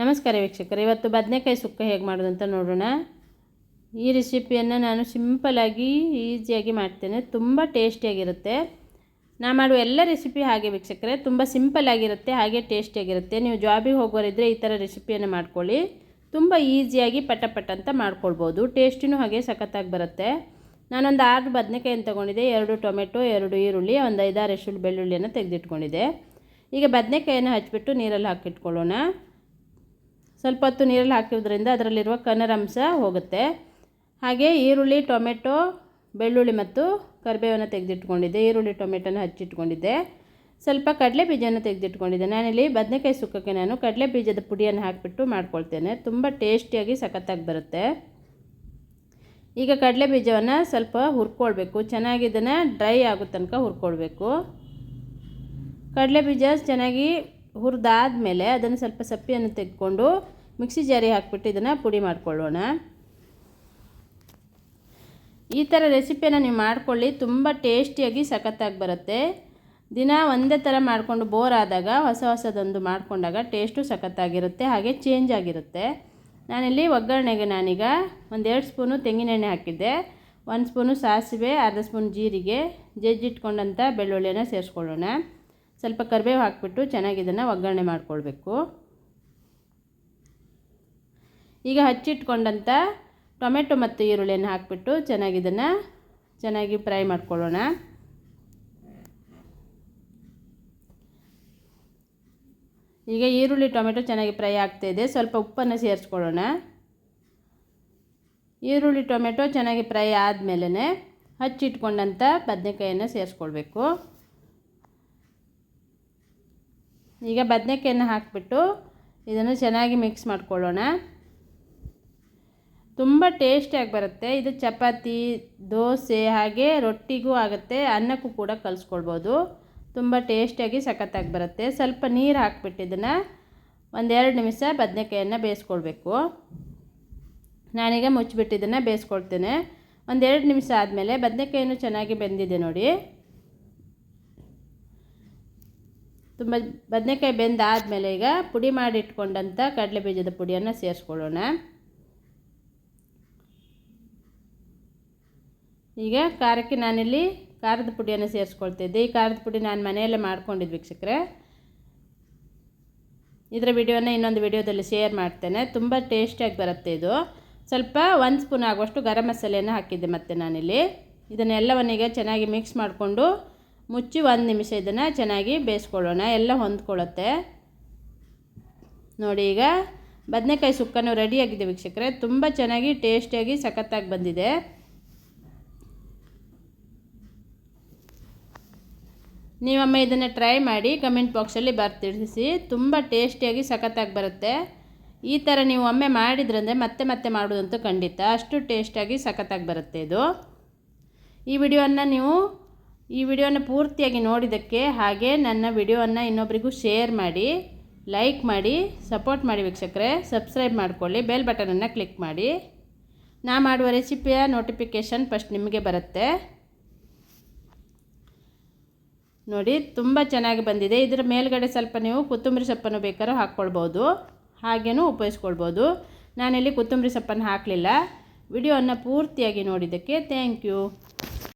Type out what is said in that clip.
ನಮಸ್ಕಾರ ವೀಕ್ಷಕರು, ಇವತ್ತು ಬದನೆಕಾಯಿ ಸುಕ್ಕ ಹೇಗೆ ಮಾಡೋದು ಅಂತ ನೋಡೋಣ. ಈ ರೆಸಿಪಿಯನ್ನು ನಾನು ಸಿಂಪಲಾಗಿ ಈಸಿಯಾಗಿ ಮಾಡ್ತೇನೆ. ತುಂಬ ಟೇಸ್ಟಿಯಾಗಿರುತ್ತೆ ನಾ ಮಾಡುವ ಎಲ್ಲ ರೆಸಿಪಿ ಹಾಗೆ ವೀಕ್ಷಕರೇ, ತುಂಬ ಸಿಂಪಲ್ ಆಗಿರುತ್ತೆ, ಹಾಗೆ ಟೇಸ್ಟಿಯಾಗಿರುತ್ತೆ ನೀವು ಜಾಬಿಗೆ ಹೋಗೋರಿದ್ದರೆ ಈ ಥರ ರೆಸಿಪಿಯನ್ನು ಮಾಡ್ಕೊಳ್ಳಿ. ತುಂಬ ಈಸಿಯಾಗಿ ಪಟ ಪಟ ಅಂತ ಮಾಡ್ಕೊಳ್ಬೋದು. ಟೇಸ್ಟಿನೂ ಹಾಗೆ ಸಖತ್ತಾಗಿ ಬರುತ್ತೆ. ನಾನೊಂದು ಆರು ಬದನೆಕಾಯಿಯನ್ನು ತೊಗೊಂಡಿದ್ದೆ. ಎರಡು ಟೊಮೆಟೊ, ಎರಡು ಈರುಳ್ಳಿ, ಒಂದು ಐದಾರು ಎಷ್ಟು ಬೆಳ್ಳುಳ್ಳಿಯನ್ನು ತೆಗೆದಿಟ್ಕೊಂಡಿದ್ದೆ. ಈಗ ಬದನೆಕಾಯಿಯನ್ನು ಹಚ್ಚಿಬಿಟ್ಟು ನೀರಲ್ಲಿ ಹಾಕಿಟ್ಕೊಳ್ಳೋಣ. ಸ್ವಲ್ಪ ಹೊತ್ತು ನೀರಲ್ಲಿ ಹಾಕಿರೋದ್ರಿಂದ ಅದರಲ್ಲಿರುವ ಕನರಂಶ ಹೋಗುತ್ತೆ. ಹಾಗೆ ಈರುಳ್ಳಿ, ಟೊಮೆಟೊ, ಬೆಳ್ಳುಳ್ಳಿ ಮತ್ತು ಕರಿಬೇವನ್ನು ತೆಗೆದಿಟ್ಕೊಂಡಿದ್ದೆ. ಈರುಳ್ಳಿ, ಟೊಮೆಟೊನ ಹಚ್ಚಿಟ್ಕೊಂಡಿದ್ದೆ. ಸ್ವಲ್ಪ ಕಡಲೆ ಬೀಜವನ್ನು ತೆಗೆದಿಟ್ಕೊಂಡಿದ್ದೆ. ನಾನಿಲ್ಲಿ ಬದನೆಕಾಯಿ ಸುಕ್ಕಕ್ಕೆ ನಾನು ಕಡಲೆ ಬೀಜದ ಪುಡಿಯನ್ನು ಹಾಕಿಬಿಟ್ಟು ಮಾಡ್ಕೊಳ್ತೇನೆ. ತುಂಬ ಟೇಸ್ಟಿಯಾಗಿ ಸಖತ್ತಾಗಿ ಬರುತ್ತೆ. ಈಗ ಕಡಲೆ ಬೀಜವನ್ನು ಸ್ವಲ್ಪ ಹುರ್ಕೊಳ್ಬೇಕು. ಚೆನ್ನಾಗಿ ಇದನ್ನು ಡ್ರೈ ಆಗೋ ತನಕ ಹುರ್ಕೊಳ್ಬೇಕು. ಕಡಲೆ ಬೀಜ ಚೆನ್ನಾಗಿ ಹುರಿದಾದ್ಮೇಲೆ ಅದನ್ನು ಸ್ವಲ್ಪ ಸಪ್ಪಿಯನ್ನು ತೆಗೆದುಕೊಂಡು ಮಿಕ್ಸಿ ಜಾರಿ ಹಾಕ್ಬಿಟ್ಟು ಇದನ್ನು ಪುಡಿ ಮಾಡಿಕೊಳ್ಳೋಣ. ಈ ಥರ ರೆಸಿಪಿಯನ್ನು ನೀವು ಮಾಡ್ಕೊಳ್ಳಿ, ತುಂಬ ಟೇಸ್ಟಿಯಾಗಿ ಸಖತ್ತಾಗಿ ಬರುತ್ತೆ. ದಿನ ಒಂದೇ ಥರ ಮಾಡಿಕೊಂಡು ಬೋರ್ ಆದಾಗ, ಹೊಸ ಹೊಸದೊಂದು ಮಾಡಿಕೊಂಡಾಗ ಟೇಸ್ಟು ಸಖತ್ತಾಗಿರುತ್ತೆ, ಹಾಗೆ ಚೇಂಜ್ ಆಗಿರುತ್ತೆ. ನಾನಿಲ್ಲಿ ಒಗ್ಗರಣೆಗೆ ನಾನೀಗ ಒಂದೆರಡು ಸ್ಪೂನು ತೆಂಗಿನೆಣ್ಣೆ ಹಾಕಿದ್ದೆ. ಒಂದು ಸ್ಪೂನು ಸಾಸಿವೆ, ಅರ್ಧ ಸ್ಪೂನ್ ಜೀರಿಗೆ, ಜಜ್ಜಿಟ್ಕೊಂಡಂಥ ಬೆಳ್ಳುಳ್ಳಿಯನ್ನು ಸೇರಿಸ್ಕೊಳ್ಳೋಣ. ಸ್ವಲ್ಪ ಕರಿಬೇವು ಹಾಕಿಬಿಟ್ಟು ಚೆನ್ನಾಗಿ ಇದನ್ನು ಒಗ್ಗರಣೆ ಮಾಡಿಕೊಳ್ಬೇಕು. ಈಗ ಹಚ್ಚಿಟ್ಕೊಂಡಂಥ ಟೊಮೆಟೊ ಮತ್ತು ಈರುಳ್ಳಿಯನ್ನು ಹಾಕಿಬಿಟ್ಟು ಚೆನ್ನಾಗಿ ಇದನ್ನು ಚೆನ್ನಾಗಿ ಫ್ರೈ ಮಾಡ್ಕೊಳ್ಳೋಣ. ಈಗ ಈರುಳ್ಳಿ, ಟೊಮೆಟೊ ಚೆನ್ನಾಗಿ ಫ್ರೈ ಆಗ್ತಾಯಿದೆ ಸ್ವಲ್ಪ ಉಪ್ಪನ್ನು ಸೇರಿಸ್ಕೊಳ್ಳೋಣ. ಈರುಳ್ಳಿ, ಟೊಮೆಟೊ ಚೆನ್ನಾಗಿ ಫ್ರೈ ಆದಮೇಲೆ ಹಚ್ಚಿಟ್ಕೊಂಡಂಥ ಬದನೆಕಾಯಿಯನ್ನು ಸೇರಿಸ್ಕೊಳ್ಬೇಕು. ಈಗ ಬದನೆಕಾಯನ್ನು ಹಾಕಿಬಿಟ್ಟು ಇದನ್ನು ಚೆನ್ನಾಗಿ ಮಿಕ್ಸ್ ಮಾಡ್ಕೊಳ್ಳೋಣ. ತುಂಬ ಟೇಸ್ಟಿಯಾಗಿ ಬರುತ್ತೆ. ಇದು ಚಪಾತಿ, ದೋಸೆ ಹಾಗೆ ರೊಟ್ಟಿಗೂ ಆಗುತ್ತೆ. ಅನ್ನಕ್ಕೂ ಕೂಡ ಕಲಿಸ್ಕೊಳ್ಬೋದು. ತುಂಬ ಟೇಸ್ಟಿಯಾಗಿ ಸಖತ್ತಾಗಿ ಬರುತ್ತೆ. ಸ್ವಲ್ಪ ನೀರು ಹಾಕ್ಬಿಟ್ಟು ಇದನ್ನು ಒಂದೆರಡು ನಿಮಿಷ ಬದನೆಕಾಯನ್ನು ಬೇಯಿಸ್ಕೊಳ್ಬೇಕು. ನಾನೀಗ ಮುಚ್ಚಿಬಿಟ್ಟು ಇದನ್ನು ಬೇಯಿಸ್ಕೊಳ್ತೇನೆ. ಒಂದೆರಡು ನಿಮಿಷ ಆದಮೇಲೆ ಬದನೆಕಾಯನ್ನು ಚೆನ್ನಾಗಿ ಬೆಂದಿದೆ ನೋಡಿ. ತುಂಬ ಬದನೆಕಾಯಿ ಬೆಂದಾದಮೇಲೆ ಈಗ ಪುಡಿ ಮಾಡಿ ಇಟ್ಕೊಂಡಂಥ ಕಡಲೆ ಬೀಜದ ಪುಡಿಯನ್ನು ಸೇರಿಸ್ಕೊಳ್ಳೋಣ. ಈಗ ಖಾರಕ್ಕೆ ನಾನಿಲ್ಲಿ ಖಾರದ ಪುಡಿಯನ್ನು ಸೇರಿಸ್ಕೊಳ್ತಿದ್ದೆ ಈ ಖಾರದ ಪುಡಿ ನಾನು ಮನೆಯಲ್ಲೇ ಮಾಡ್ಕೊಂಡಿದ್ದು ವೀಕ್ಷಕರೇ. ಇದರ ವಿಡಿಯೋನ ಇನ್ನೊಂದು ವಿಡಿಯೋದಲ್ಲಿ ಶೇರ್ ಮಾಡ್ತೇನೆ. ತುಂಬ ಟೇಸ್ಟಿಯಾಗಿ ಬರುತ್ತೆ ಇದು. ಸ್ವಲ್ಪ ಒಂದು ಸ್ಪೂನ್ ಆಗುವಷ್ಟು ಗರಂ ಮಸಾಲೆಯನ್ನು ಹಾಕಿದ್ದೆ ಮತ್ತೆ ನಾನಿಲ್ಲಿ. ಇದನ್ನೆಲ್ಲವನ್ನೀಗ ಚೆನ್ನಾಗಿ ಮಿಕ್ಸ್ ಮಾಡಿಕೊಂಡು ಮುಚ್ಚಿ ಒಂದು ನಿಮಿಷ ಇದನ್ನು ಚೆನ್ನಾಗಿ ಬೇಯಿಸ್ಕೊಳ್ಳೋಣ. ಎಲ್ಲ ಹೊಂದ್ಕೊಳ್ಳುತ್ತೆ. ನೋಡಿ ಈಗ ಬದನೆಕಾಯಿ ಸುಕ್ಕನು ರೆಡಿಯಾಗಿದೆ ವೀಕ್ಷಕರೇ. ತುಂಬ ಚೆನ್ನಾಗಿ ಟೇಸ್ಟಿಯಾಗಿ ಸಖತ್ತಾಗಿ ಬಂದಿದೆ. ನೀವಮ್ಮ ಇದನ್ನು ಟ್ರೈ ಮಾಡಿ ಕಮೆಂಟ್ ಬಾಕ್ಸಲ್ಲಿ ಬರ್ತಿಳಿಸಿ ತುಂಬ ಟೇಸ್ಟಿಯಾಗಿ ಸಖತ್ತಾಗಿ ಬರುತ್ತೆ. ಈ ಥರ ನೀವು ಒಮ್ಮೆ ಮಾಡಿದ್ರಂದರೆ ಮತ್ತೆ ಮತ್ತೆ ಮಾಡೋದಂತೂ ಖಂಡಿತ. ಅಷ್ಟು ಟೇಸ್ಟಾಗಿ ಸಖತ್ತಾಗಿ ಬರುತ್ತೆ ಇದು. ಈ ವಿಡಿಯೋವನ್ನು ನೀವು ಈ ವಿಡಿಯೋನ ಪೂರ್ತಿಯಾಗಿ ನೋಡಿದ್ದಕ್ಕೆ ಹಾಗೆ ನನ್ನ ವಿಡಿಯೋವನ್ನು ಇನ್ನೊಬ್ಬರಿಗೂ ಶೇರ್ ಮಾಡಿ, ಲೈಕ್ ಮಾಡಿ, ಸಪೋರ್ಟ್ ಮಾಡಿ ವೀಕ್ಷಕರೇ. ಸಬ್ಸ್ಕ್ರೈಬ್ ಮಾಡಿಕೊಳ್ಳಿ, ಬೆಲ್ ಬಟನನ್ನು ಕ್ಲಿಕ್ ಮಾಡಿ. ನಾ ಮಾಡುವ ರೆಸಿಪಿಯ ನೋಟಿಫಿಕೇಷನ್ ಫಸ್ಟ್ ನಿಮಗೆ ಬರುತ್ತೆ. ನೋಡಿ, ತುಂಬ ಚೆನ್ನಾಗಿ ಬಂದಿದೆ. ಇದರ ಮೇಲ್ಗಡೆ ಸ್ವಲ್ಪ ನೀವು ಕೊತ್ತಂಬರಿ ಸೊಪ್ಪನ್ನು ಬೇಕಾದ್ರೂ ಹಾಕ್ಕೊಳ್ಬೋದು. ಹಾಗೇನೂ ಉಪಯೋಗಿಸ್ಕೊಳ್ಬೋದು. ನಾನಿಲ್ಲಿ ಕೊತ್ತಂಬರಿ ಸೊಪ್ಪನ್ನು ಹಾಕಲಿಲ್ಲ. ವಿಡಿಯೋವನ್ನು ಪೂರ್ತಿಯಾಗಿ ನೋಡಿದ್ದಕ್ಕೆ ಥ್ಯಾಂಕ್ ಯು